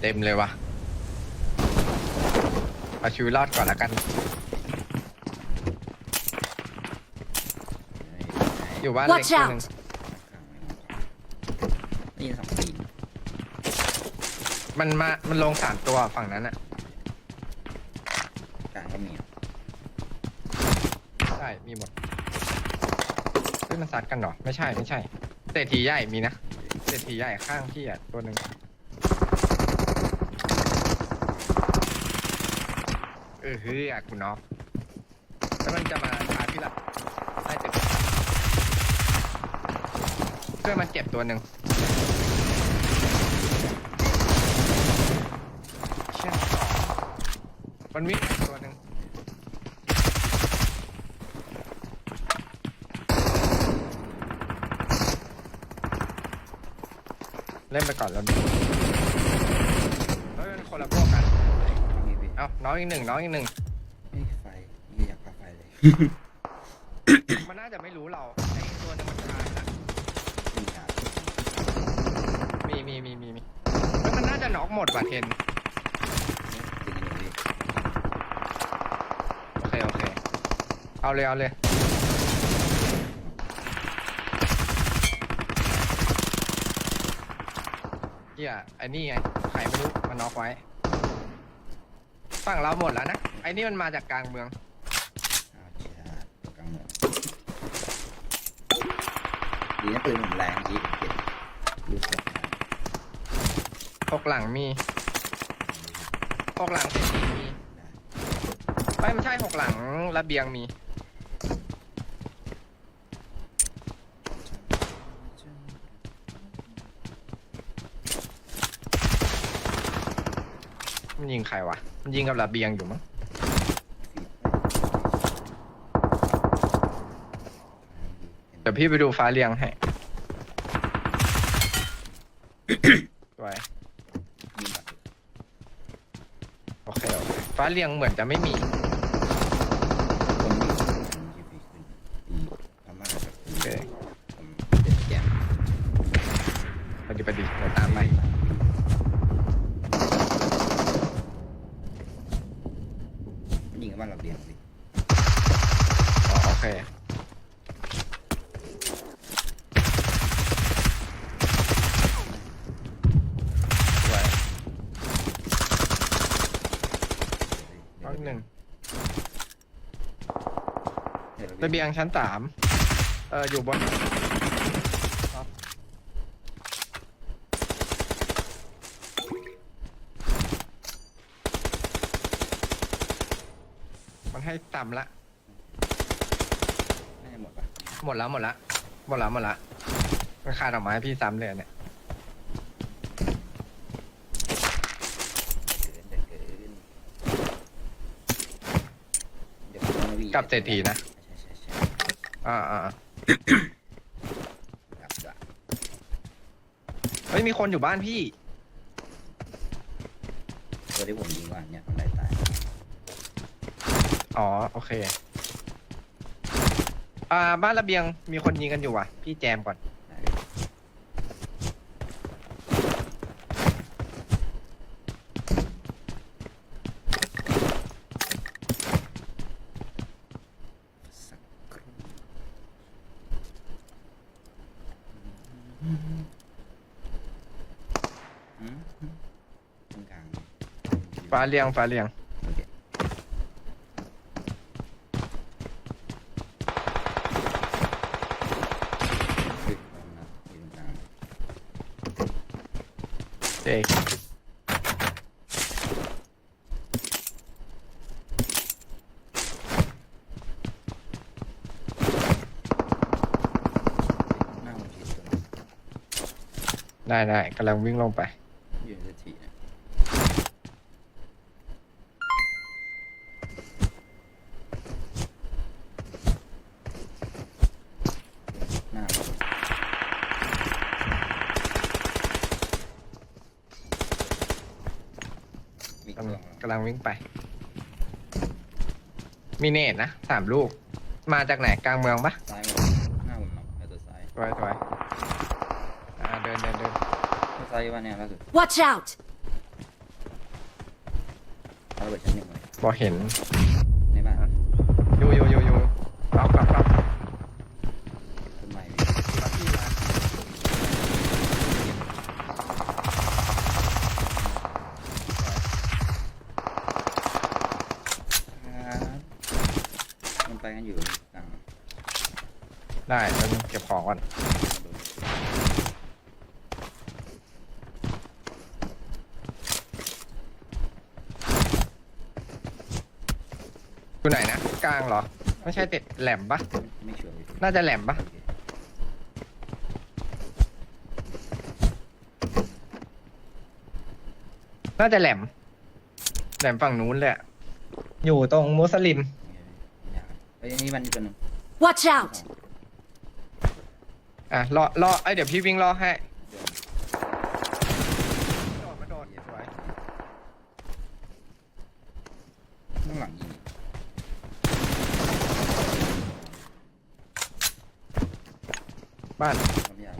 เต็มเลยวะเอาชีวิตรอดก่อนละกัน อยู่บ้านเล็ก Watch ตัว out หนึ่งนี่สองตีนมันมามันลงสามตัวฝั่งนั้นอะกลางก็มีใช่มีหมดเฮ้ยมันซัดกันเหรอ ไม่ใช่ไม่ใช่เศรษฐีใหญ่มีนะเศรษฐีใหญ่ข้างพี่อะตัวหนึ่ง เออเฮ้ยอะคุณน็อกแล้วมันจะมาชาร์จพี่หละใต้ตึกเพื่อนมันเจ็บตัวหนึ่งเชี่ยมันวิ่งตัวหนึ่งเล่นไปก่อนแล้วเฮ้ยมันคนละพวกกัน เอ้าน้องอีกหนึ่งน้องอีกหนึ่งไม่ไฟไม่อยากพาไฟเลยมันน่าจะไม่รู้เราไอ้ตัวนึงมันตายนะมีครับมีมีมีมีมีเฮ้ยมันน่าจะน็อกหมดว่ะเทนจริงอยู่พี่โอเคโอเค เอาเลยเอาเลยเฮียไอ้นี่ไงใครไม่รู้มันน็อกไว้ ฝั่งเราหมดแล้วนะ ไอ้นี่มันมาจากกลางเมืองอ้าวเชียตัวกลางเมืองดีนะปืนผมแรงจีเก็บลูกกระสุนพกหลังมีพกหลังเศรษฐีมีไม่ไม่ใช่หกหลังระเบียงมี มันยิงใครวะ มันยิงกับระเบียงอยู่มั้ง เดี๋ยวพี่ไปดูฟ้าเรียงให้ สวยโอเคโอเคฟ้าเรียงเหมือนจะไม่มี คนมีคนยีพีขึ้นอีพม่าแบบโอเค ผมเป็นแกม ไปดิไปดิเดี๋ยวตามไป เราเบียงสิอ๋อโอเคสวยน้องหนึ่งระเบียงชั้นสามเอออยู่บนครับมัน ให้ต่ำละ น่าจะหมดป่ะหมดแล้วหมดละหมดละหมดละมันคาดออกมาให้พี่ซ้ำเลยเนี่ยเกินแต่เกินเดี๋ยวผมต้องวิ่งกับเศรษฐีนะใช่ใช่ใช่อ่าอ่าอ่าครับจ้ะเฮ้ยมีคนอยู่บ้านพี่ตัวที่ผมยิงว่าเนี่ยมันได้ตาย อ๋อ โอเค อ่า บ้านระเบียงมีคนยิงกันอยู่ว่ะ พี่แจมก่อน สักครู่อืมตรงกลางฟ้าเรียงฟ้าเรียง โอเคเฮ้ยลองนะอยู่ตรงกลาง เจ๊ หน้ามันผิดตัวนึง ได้ได้กำลังวิ่งลงไปยืนสักทีนะหน้ามันมีกกำล้ลัองงกำลังวิ่งไป มีเนตนะสามลูก มาจากไหนกลางเมืองปะซ้ายมือหน้าผมเนาะไอ้ตัวซ้ายสวยสวยอ่า เดินเดินเดิน ตัว ซ้ายว่าเนี่ยล่าสุด Watch out! ระเบิดชั้นหนึ่งเลยบอเห็นในบ้านอยู่อยู่อยู่อยู่เอากลับกลับต้นไม้กลับที่มาครับมันไปกันอยู่กลางได้แล้วเก็บของก่อน อยู่ไหนนะกลางเหรอ ไม่ใช่ติดแหลมปะไม่ชัวร์เลยน่าจะแหลมปะโอเคน่าจะแหลม แหลมฝั่งนู้นเลยอะอยู่ตรงมุสลิมอยากเอ้ยนี่มันอีกตัวหนึ่ง Watch out! อะรอรอไอยเดี๋ยวพี่วิ่งรอให้โดดมาโดดสวย ข้างหลังยิง บ้าน ความยาว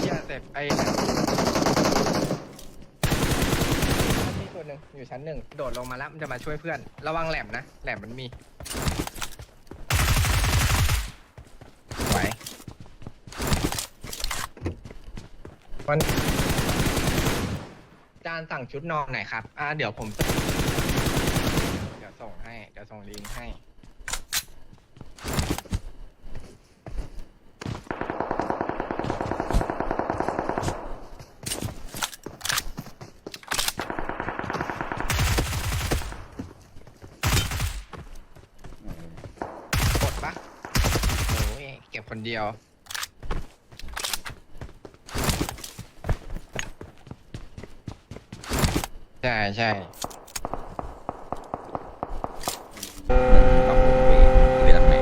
เฮียเสร็จไอ้นั่นมีตัวหนึ่งอยู่ ชั้นหนึ่งโดดลงมาแล้วมันจะมาช่วยเพื่อน ระวังแหลมนะ แหลมมันมีไหวมันจานสั่งชุดนอนหน่อยครับ อ่า เดี๋ยวผม เดี๋ยวส่งให้ เดี๋ยวส่งลิงก์ให้ เออก ดปะโอ้ยเก็บ คนเดียว ใช่ใช่ล็อกผมไปไปทางไหน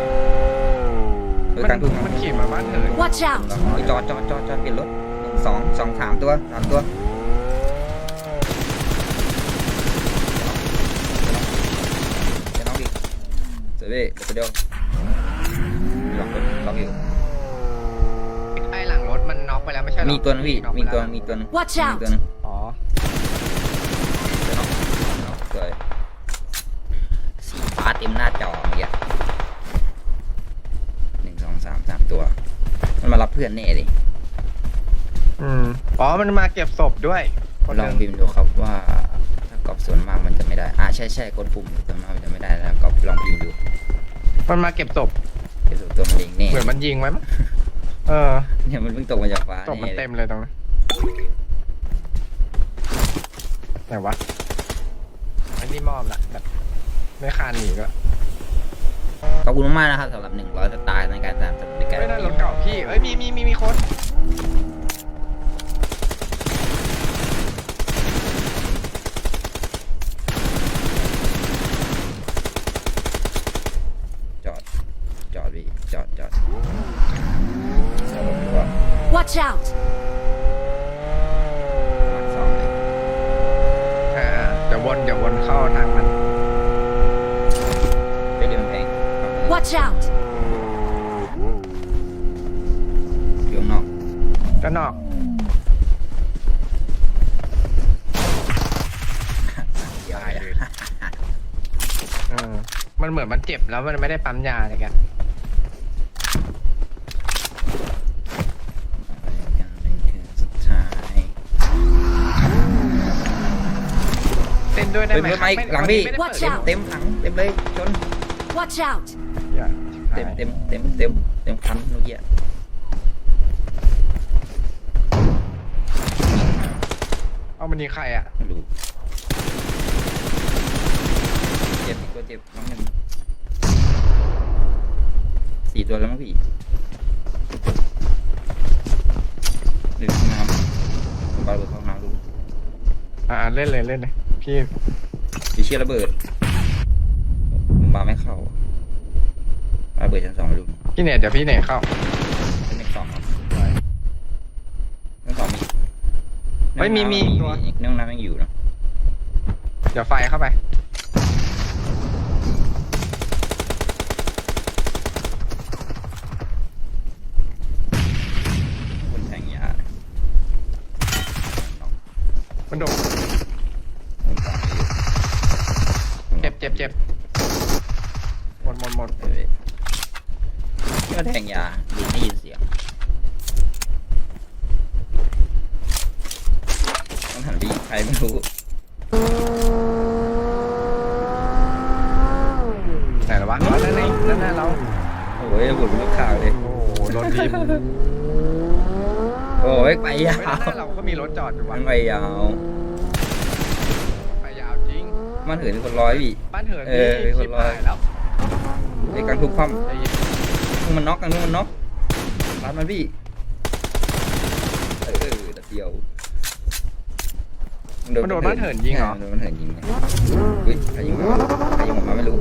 เออมันกลางทุ่งมันขี่มาบ้านเธอ Watch out! เฮ้ยจอดจอดจอดจอดเปลี่ยนรถหนึ่งสองสองสามตัวสามตัวจะน้องดิเสือเบ้เดี๋ยวตัวเดียว ล็อกรถล็อกอยู่ไอหลังรถมันน็อกไปแล้วไม่ใช่เหรอมีตัวนึงพี่น็อกไปมีตัวแล้มีตัวนึง Watch มี out ตัวนึงอ๋อสวยสีฟ้าเต็มหน้าจอเมื่อกี้หนึ่งสองสามสามตัว มันมารับเพื่อนแน่เลยอืมอ๋อมันมาเก็บศพด้วยคนลหองนึ่งพิมพ์ดูครับว่าถ้ากรอบส่วนมากมันจะไม่ได้ อ่าใช่ใช่กดปุ่มส่วนมากมันจะไม่ได้แล้วก็ลองพิมพ์ดูมันมาเก็บศพ เดี๋ยวตัวมันเองแน่เหมือนมันยิงไว้มั้งเออเนี่ยมันเพิ่งตกมาจากฟ้าศพมันแน่เต็มเลยตรงนั้นไหนวะอันนี้มอบละแบบไม่คานหนีก็ขอบคุณมากๆนะครับสำหรับหนึ่งร้อยสไตล์ในการตามสติกเกอร์ไม่นั่นรถเก่าพี่ เอ้ยมีมีมีมีคน จอด จอดพี่จอดจอดจอดรถดีกว่า Watch out! มาสองเลย อ่าเดี๋ยววนเดี๋ยววนเข้าทางมัน เดี๋ยวมันแพง Watch out! อยู่ข้างนอก ก็นอกเดี๋ยวตายเลยเออมันเหมือนมันเจ็บแล้วมันไม่ได้ปั๊มยาอะไรกันกันเป็นคืนสุดท้ายเต้นด้วยได้ไหมเฮ้ยครับไม่หลังพี่ไม่ได้เปิด Watch เต็ม out เต็มหลังเต็มเลยชน Watch out! อย่าเต็มเต็มเต็มเต็มเต็มคันเมื่อกี้ เอามันยิงใครอะไม่รู้เจ็บอีกตัวเจ็บน้องหนึ่งสี่ตัวแล้วมั้งพี่หนึ่งห้องน้ำบาร์เบอร์ห้องน้ำดูอ่าเล่นเลยเล่นเลยพี่ดิเชียระเบิดผมมาไม่เข้าระเบิดชั้นสองไม่รู้พี่เน็ตเดี๋ยวพี่เน็ตเข้า เฮ้ยมีมีเนื่องน้ำยังอยู่นะเดี๋ยวไฟเข้าไป คนแทงยามันโดดเจ็บเจ็บเจ็บหมดหมดหมด ก็แทงยาดีไม่ยินเสียง หันไปยิงใครไม่รู้ ไหนหรอวะอ๋อนั่นไงนั่นหน้าเราโอ้ยบุญลูกข่าวเลย โอ้โหรถทีมโอ้ยไปยาเฮ้ยด้านหน้าวเราก็มีรถจอดอยู่วะมันไปยาว ไปยาวจริง มันถือเป็นคนร้อยพี่ บ้านเหินเออมีคนชิบรอ หายแล้วไอ้กลางทุกความใจเย็นทุกมันน็อกกลางทุกมันน็อกรัดมันพี่ เออเออเดียว มันโดนบ้านเหินยิงเหรอโดนบ้านเหินยิงไงอุ้ยใครยิงมาใครยิงผมมาไม่รู้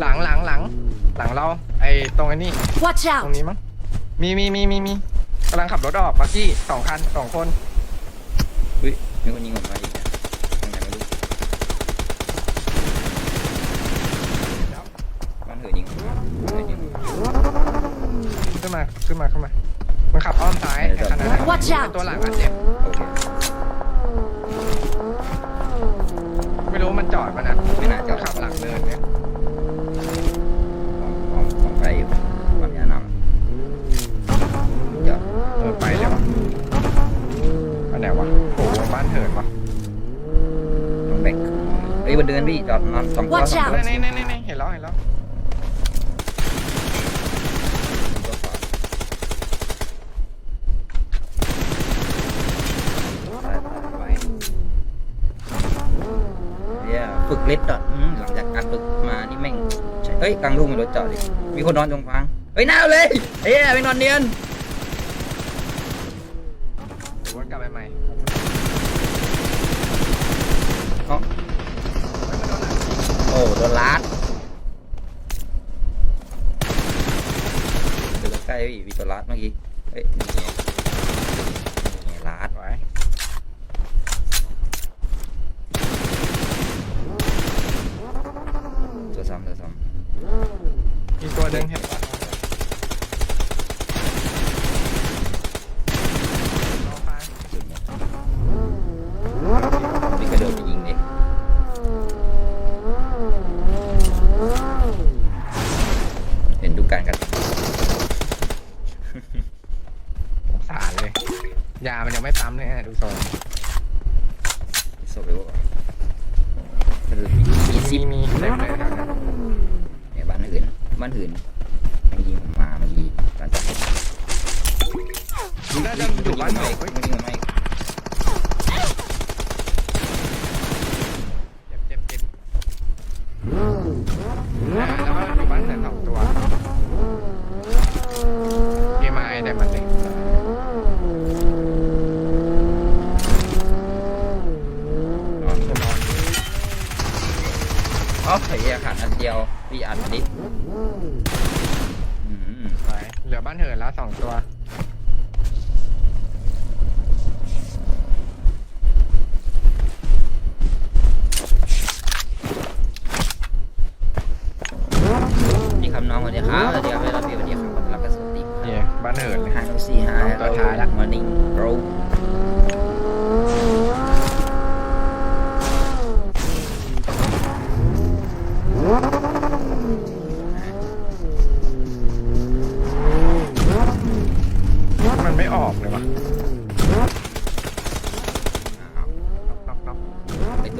หลังหลังหลังหลังเรา ไอ้ตรงไอ้นี่ Watch ตรง out! นี้มั้ง มีมีมีมีมีกำลังขับรถออกมากี้สองคันสองคนอุ้ยมีคนยิงผมมาอีกนะทางไหนไม่รู้บ้านเหินยิงผมมาบ้านเหินยิงผมมาขึ้นมาขึ้นมาขึ้นมา มันขับอ้อมซ้ายเดี๋ไอ้ยวคันนั้นอะ Watch เป็น out! ตัวหลังอันเจ็บโอเค ไม่รู้มันจ อดมันอะไม่น่าจะขับหลังเนินเนี่ยของของของไปความยานำเดี๋ยวเออไปเลยวะอันไหนวะโอ้โหบ้านเหินวะต้องแบ่งเฮ้ยบนเดินพี่จอดนอนสองตัว Watch สองตัว out นี่นี่นี่นี่เห็นแล้วเห็นแล้วตัวขวาไปไปไป เนี่ยฝึกเล็ดดอทอืมหลังจากการฝึกมานี่แม่งใช่เฮ้ยกลางลูกมีรถจอดดิมีคนนอนตรงฟางเฮ้ยน่าเอาเลยเฮ้ยไปนอนเนียนเดี๋ยววนกลับไปใหม่เอ้าเฮ้ยมันโดนหลังโอ้โดนลัดเดี๋ยวใกล้ๆพี่มีตัวลัดเมื่อกี้เฮ้ย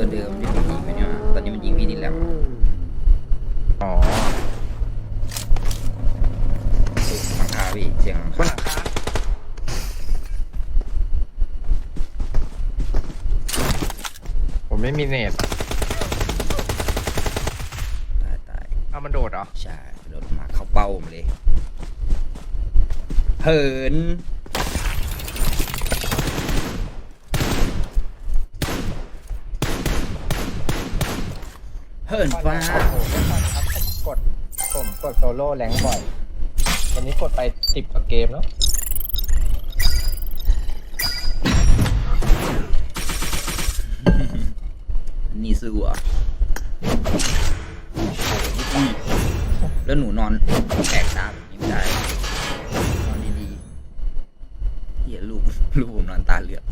ตัวเดิมที่ผมยิงไปเนี่ยตอนนี้มันยิงพี่ดินแล้วอ๋อหลังคาพี่เสียงหลังบคานหลังคาผมไม่มีเน็ตตายตายเอามันโดดเหรอ ใช่โดนมาเข้าเป้าผมเลย เหิน เหินฟ้า กดผมกดโซโล่แรงบ่อยวันนี้กดไปสิบกว่าเกมแล้วนี่สู้อะแล้วหนูนอนแตกตาแบบนี้ไม่ได้นอนดีๆเหี้ยลูกลูกผมนอนตาเหลือก